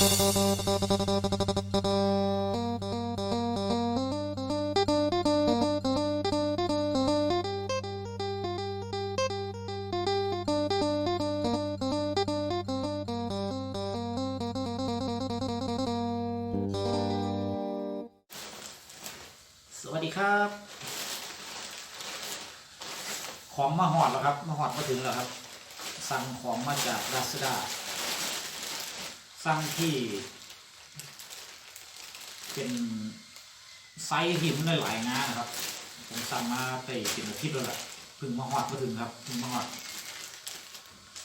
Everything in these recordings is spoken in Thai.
สวัสดีครับ ของมาหอดแล้วครับ มาหอดมาถึงแล้วครับ สั่งของมาจากลาซา ด้างที่ เป็นไซส์หิมหลายๆงานนะครับ ผมสั่งมาไปเป็นอาทิตย์แล้วล่ะพิ่งมาหอดมาถึงครับพิ่งมาหอด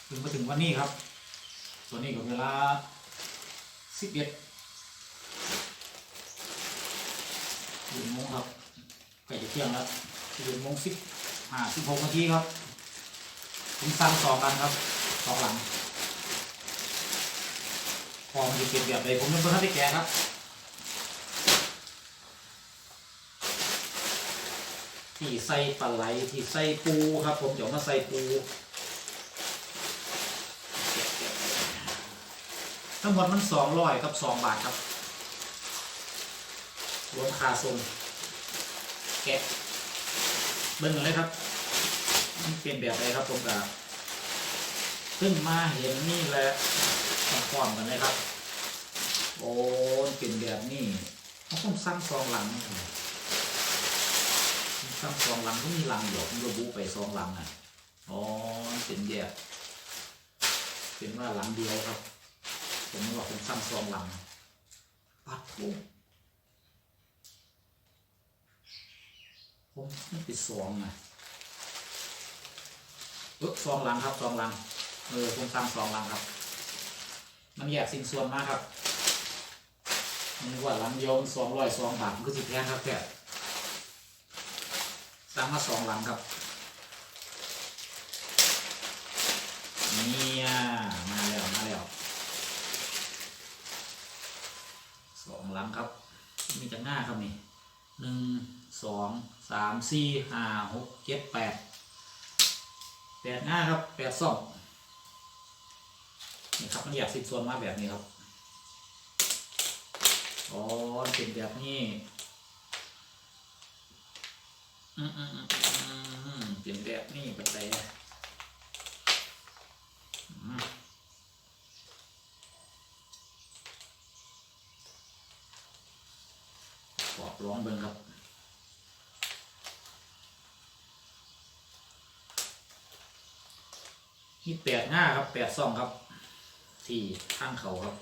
พิ่งมาถึงวันนี้ครับส่วนี้ก็เวลาสิบเอ็ดหนึ่งโมงครับใกล้จะเที่ยงแล้วหนึ่งโมงสิบห้าสิบหกนาทีครับผมสั่งสองกันครับสองหลัง พอมันจะเก็บแบบใดผมยังไม่ทันได้แกครับที่ใส่ปลาไหลที่ใส่ปูครับ ผมจะเอามาใส่ปูทั้งหมดมันสองร้อยกับสองบาทครับรวมค่าส่งแกะเบิ้งเลยครับมันเป็นแบบไรครับผมกับเพิ่งมาเห็นนี่แหละ พร้อมกันเลยครับ โอ้ยเป็นแบบนี้เขาต้องสร้างซองหลังสร้างซองหลังก็มีหลังเดียวผมระบุไปซองหลังอะอ๋อเป็นแบบเป็นว่าหลังเดียวครับ ผมนึกว่าผมสร้างซองหลังปัดโอ้ผมมันติดสองนะเออสองหลังครับสองหลังเออผมสั่งสองหลังครับ มันแยกสิ่งส่วนมากครับมันนึกว่าหลังยวมันสองร้อยสองบาทมันก็สิแพงครับแค่สั่งมาสองหลังครับเนี่ยมาแล้วมาแล้วสองหลังครับ มีจะง่าครับนี่หนึ่งสองสามสี่ห้าหกเจ็ดแปดแปดหน้าครับแปดสอง นี่ครับมันอยากสิบส่วนมาแบบนี้ครับอ๋อเป็นแบบนี้อืมอืมอืมอืมเป็นแบบนี้เป็นไรอืมปอบร้องเบิ่งครับมีแปดหน้าครับแปดซองครับ ที่ข้างเขาครับ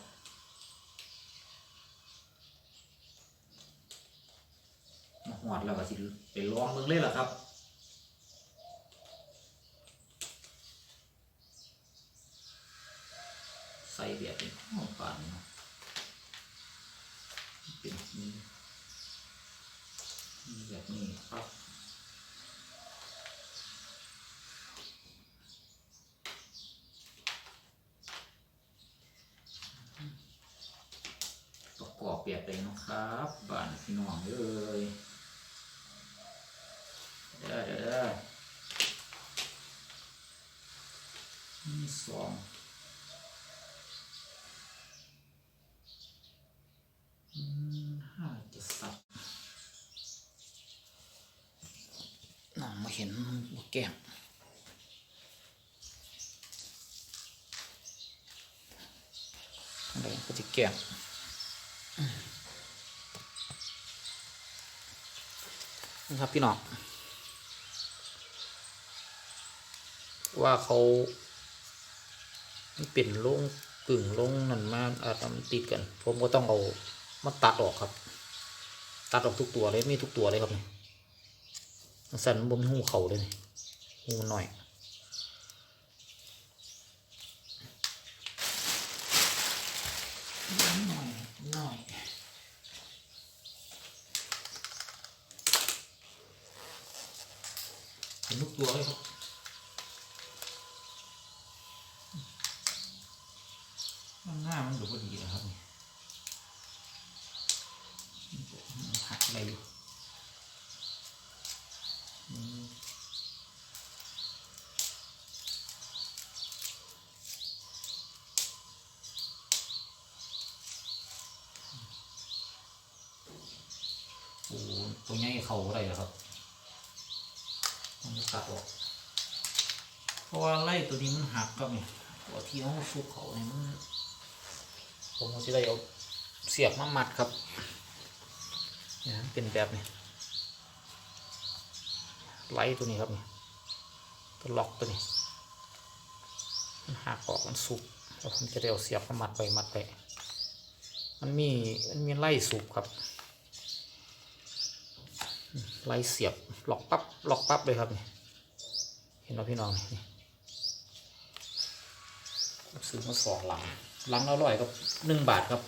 มาหอดแล้วก็สิไปลองเมืองเลยเหรอครับใส่แบบนี้ห้องป่านนะเป็นนี่แบบนี้ครับ ประ กอบแบบเลยนะครับบ้านพี่น้องเลยเด้อเด้อเด้อนี่สองห้าเจ็ดสับน้องมาเห็นบแก้มอะไรก็จะแก้ม นะครับพี่น้องว่าเขามันเป็นลงกึ่งลงนั่นมาอาจจะติดกัน ผมก็ต้องเอามาตัดออกครับ ตัดออกทุกตัวเลยมีทุกตัวเลยครับเนี่ยสันบ่มีหูเขาเลยนี่หูหน่อย็นทุกตัวเลยครับหน้ามันดูพอดีนะครับนี่หักอะไรอยู่โอ้ตรงนี้เขาอะไรนะครับ ตัดออกเพราะว่าไล่ตัวนี้มันหักครับเนี่ยตัวที่เขาซุกเขาเนี่ยมันผมจะได้เอาเสียบมามัดครับเนี่ยเป็นแบบนี้ไล่ตัวนี้ครับเนี่ยตัวล็อกตัวนี้มันหักออกมันสุกแล้วผมจะได้เอาเสียบมามัดไปมัดไปมันมีมันมีไล่สุกครับไล่เสียบล็อกปั๊บล็อกปั๊บเลยครับนี่เห็ นไหมพี่น้องซื้อมาสองหลังหลังละร้อยครับหนึ่งบาทครับ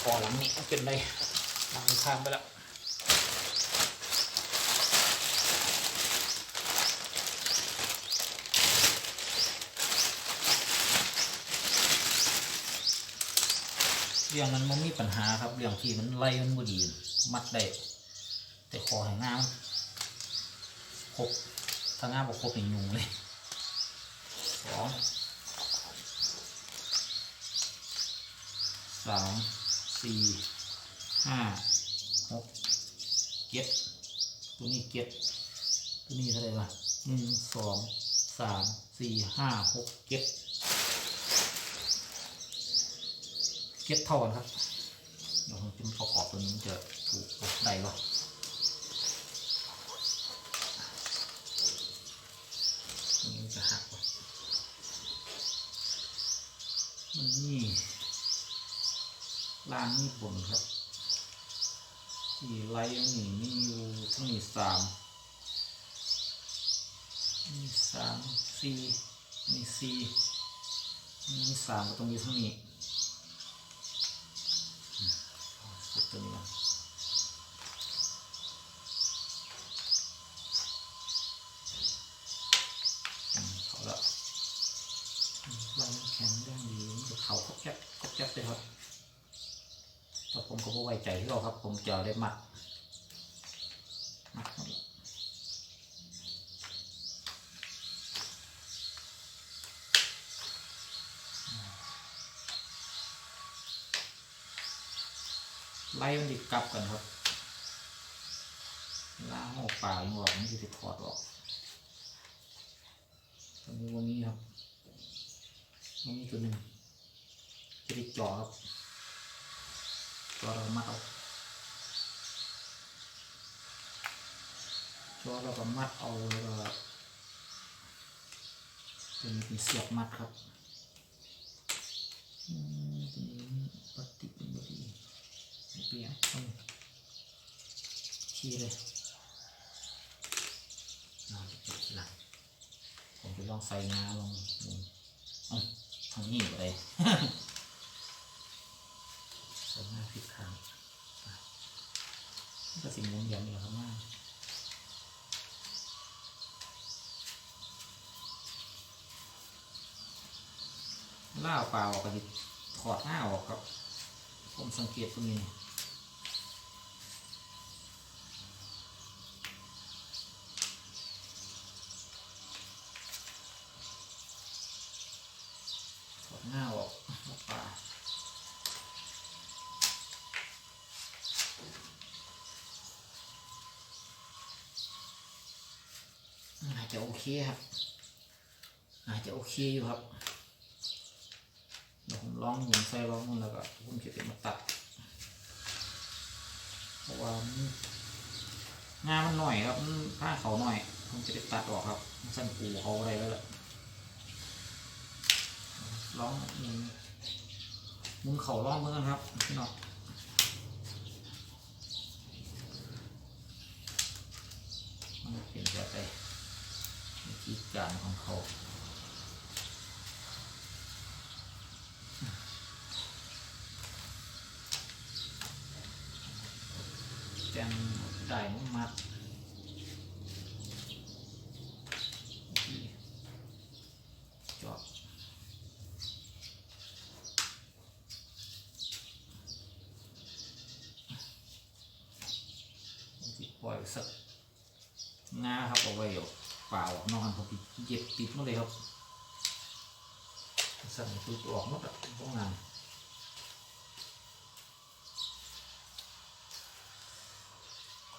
พอหลังนี้เป็นไรหลังข้างไปแล้วเรื่องมันมันมีปัญหาครับเรื่องที่มันไล่มันบ่ดีมัดได้แต่คอแห่งงาม ครบถ้างามบอกครบเป็นยุงเลยสองสามสี่ห้าหกเจ็ดตัวนี้เจ็ดตัวนี้เท่าไหร่วะหนึ่งสองสามสี่ห้าหกเจ็ดเก็บเท่ากันครับเดี๋ยวผมจะประกอบตัวนี้จะถูกได้ปะตัวนี้มันจะหักปะมั นี่ล่างนี่บนครับที่ไล่ยังนี่มีอยู่ทั้งนี้สามนี่สามสี่นี่สี่นี่สามก็ตรงนี้ทั้งนี้ สุดตัวนี้ก่อนอืมเขาละอืมลายมันแข็งแรงดีมันจะเขาครบแจ๊บครบแจ๊บเลยครับแต่ผมก็บ่ไว้ใจที่เรา ครับผมจะได้มัดมัดไล่มันดิกลับกันครับล้างออกปลาหมดมันจะถอดออกตรงนี้วันนี้ครับวันนี้ตัวหนึ่งจะได้จ่อครับจ่อเรามัดเอา จ่อเราก็มัดเอาแล้วก็ตัวนี้เป็นเสียบมัดครับอืมตัวนี้ปฏิเป็นบดีเปียนต้องชี้เลยน่าจะเป็นหลังผมจะลองใส่งาลองเอ้าทางนี้ก็ได้ใส่งาผิดทางนี่ก็สิ่งมุนยันอยู่ครับว่า ล่าเปล่าออกก็จะถอดหน้าออกครับ ผมสังเกตตรงนี้ถอดหน้าออกออกปลาอาจจะโอเคครับ อาจจะโอเคอยู่ครับ ผมลองหมุนไฟลองนู่นแล้วก็ผมจะเป็นมาตัดเพราะว่างามันหน่อยครับมันผ้าเขาหน่อย ผมจะได้ตัดออกครับมันสั้นปูเขาอะไรแล้วแหละลองมุนหมุนเขาลองเมื่อกันครับพี่น้องมันเป็นแบบไปวิธีการของเขา จงได้มันมัดจอบผมสิปล่อยสักงาครับเอาไว้เปล่าออกนอนผมสิเย็บติดมาเลยครับสั่นตุดออกหมดอะพวกงาน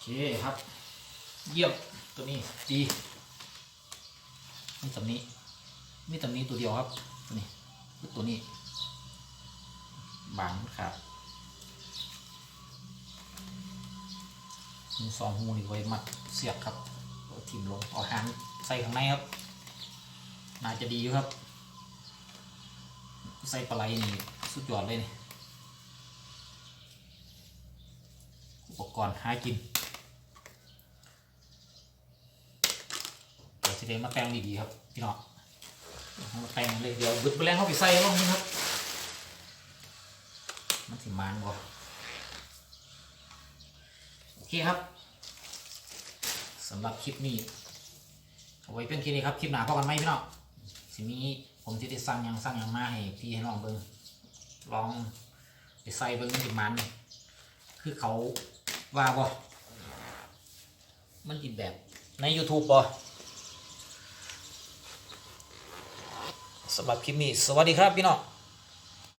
เคครับ เยี่ยมตัวนี้ดีมีตำนี้มีตำนี้ตัวเดียวครับ ตัวนี้ตัวนี้ บางครับมีสองหูนี่ไว้มัดเสียบครับเอาทิ่มลงเอาหางใส่ข้างในครับ น่าจะดีอยู่ครับ ใส่ปลาไหลนี่สุดยอดเลยนี่อุปกรณ์หากิน เดี๋ยวมาแต่งดีๆครับพี่น้องมาแต่งเลยเดี๋ยวบึดไปแล้วเข้าไปใส่ลงนี่ครับ มันสิมานบ่โอเคครับสำหรับคลิปนี้เอาไว้เป็นคลิปนี้ครับคลิปหนาพอกันไหมพี่น้องสิมีผมจะได้สั่งยังสั่งยังมาให้พี่ให้น้องเบิ่งลองไปใส่เบิ่งมันสิมัน คือเขาว่าบ่มันกินแบบใน YouTube บ่ สำหรับคลิปนี้ สวัสดีครับพี่น้อง